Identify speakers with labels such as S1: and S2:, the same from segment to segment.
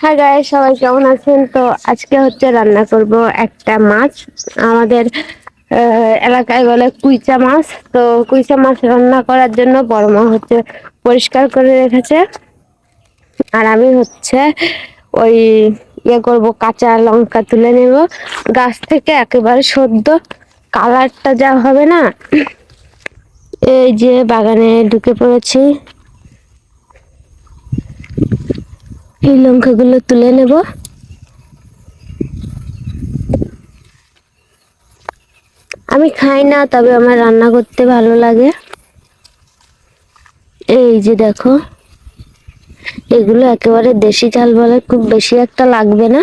S1: হ্যাঁ গায়ে সবাই কেমন আছেন? তো আজকে হচ্ছে রান্না করব একটা মাছ। আমাদের এলাকায় বলে কুইচা মাছ। তো কুইচা মাছ রান্না করার জন্য বড় মা হচ্ছে পরিষ্কার করে রেখেছে। আর আমি হচ্ছে ওই ইয়ে করব, কাঁচা লঙ্কা তুলে নেব। গাছ থেকে একেবারে সদ্য কালারটা যা হবে না, এই যে বাগানে ঢুকে পড়েছি। এই লঙ্কাগুলো তুলে নেব। আমি খাই না, তবে আমার রান্না করতে ভালো লাগে। এই যে দেখো, এগুলো একেবারে দেশি চাল বলে খুব বেশি একটা লাগবে না।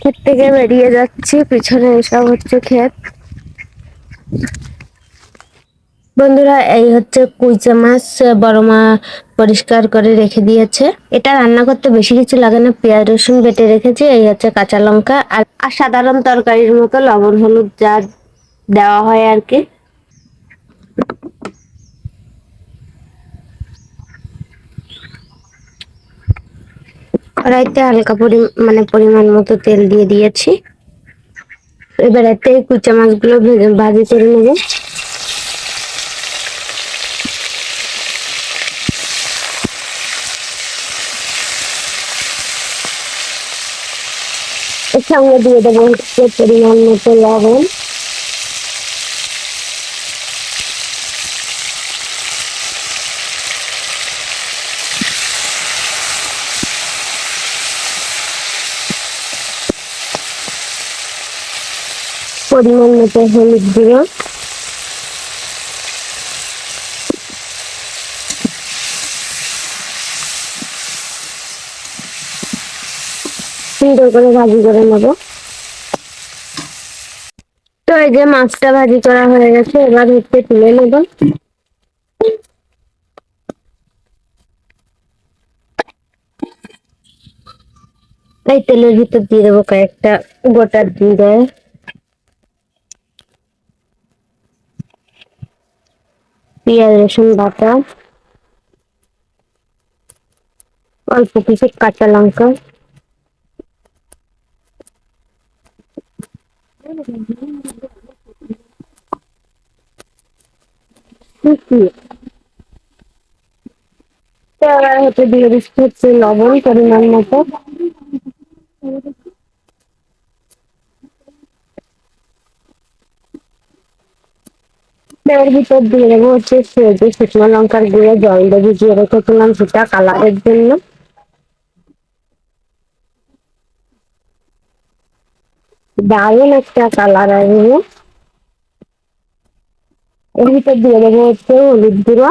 S1: ক্ষেত থেকে বেরিয়ে যাচ্ছি, পিছনে এসব হচ্ছে ক্ষেত। বন্ধুরা, এই হচ্ছে কুইচা মাছ বড় মা পরিষ্কার করে রেখে দিয়েছে। এটা রান্না করতে বেশি কিছু লাগে না, পেঁয়াজ রসুন বেটে রেখেছি, এই হচ্ছে কাঁচা লঙ্কা আর আর সাধারণ তরকারির মতো লবণ, হলুদ যা দেওয়া হয় আর কি। কড়াইতে হালকা পরি মানে পরিমাণ মতো তেল দিয়ে দিয়েছি। এবার এতে কুচা মাছগুলো ভেজে করে নেব। এর সঙ্গে দিয়ে দেবো হচ্ছে পরিমাণ মতো লবণ। পরিমাণ মতো হলুদ গুঁড়ো। সুন্দর করে ভাজি করে নেব। তো এই যে মাছটা ভাজি করা হয়ে গেছে, এবার হচ্ছে তুলে নেব। এই তেলের ভিতর দিয়ে দেবো কয়েকটা গোটা জিরে। পেঁয়াজ, রসুন বাটা। অল্প কিছু কাঁচা লঙ্কা কুচিয়ে তো এবার হচ্ছে লবণ পরিমাণ মতো এর ভিতর দিয়ে দেবো হচ্ছে যে শুকনো লঙ্কার গুঁড়ো জল দিয়ে ভিজিয়ে রেখেছিলাম সেটা কালারের জন্য দারুণ একটা কালার আসবে এর ভিতর দিয়ে দেবো হচ্ছে হলুদ গুঁড়ো।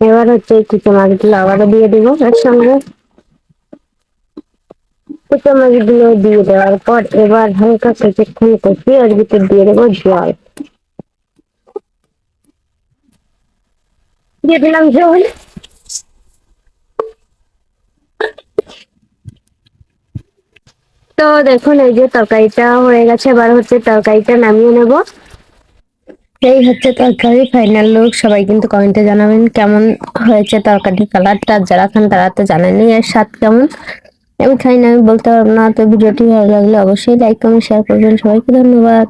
S1: এবার হচ্ছে কুচো মাছগুলো আবারও দিয়ে দেবো এর সঙ্গে কুচো মাছগুলো দিয়ে দেওয়ার পর এবার হালকা কিছুক্ষণ কষিয়ে এর ভিতর দিয়ে দেবো জল। দিয়ে দিলাম জল। তো দেখুন, এই যে তরকারিটা হয়ে গেছে, এবার হচ্ছে তরকারিটা নামিয়ে নেব। এই হচ্ছে তরকারি ফাইনাল লুক সবাই কিন্তু কমেন্টে জানাবেন কেমন হয়েছে তরকারি কালারটা যারা খান তারা তো জানেনি এর স্বাদ কেমন। আমি খাই না, আমি বলতে পারব না, তো ভিডিওটি ভালো লাগলে অবশ্যই লাইক কমেন্ট শেয়ার করবেন। সবাইকে ধন্যবাদ।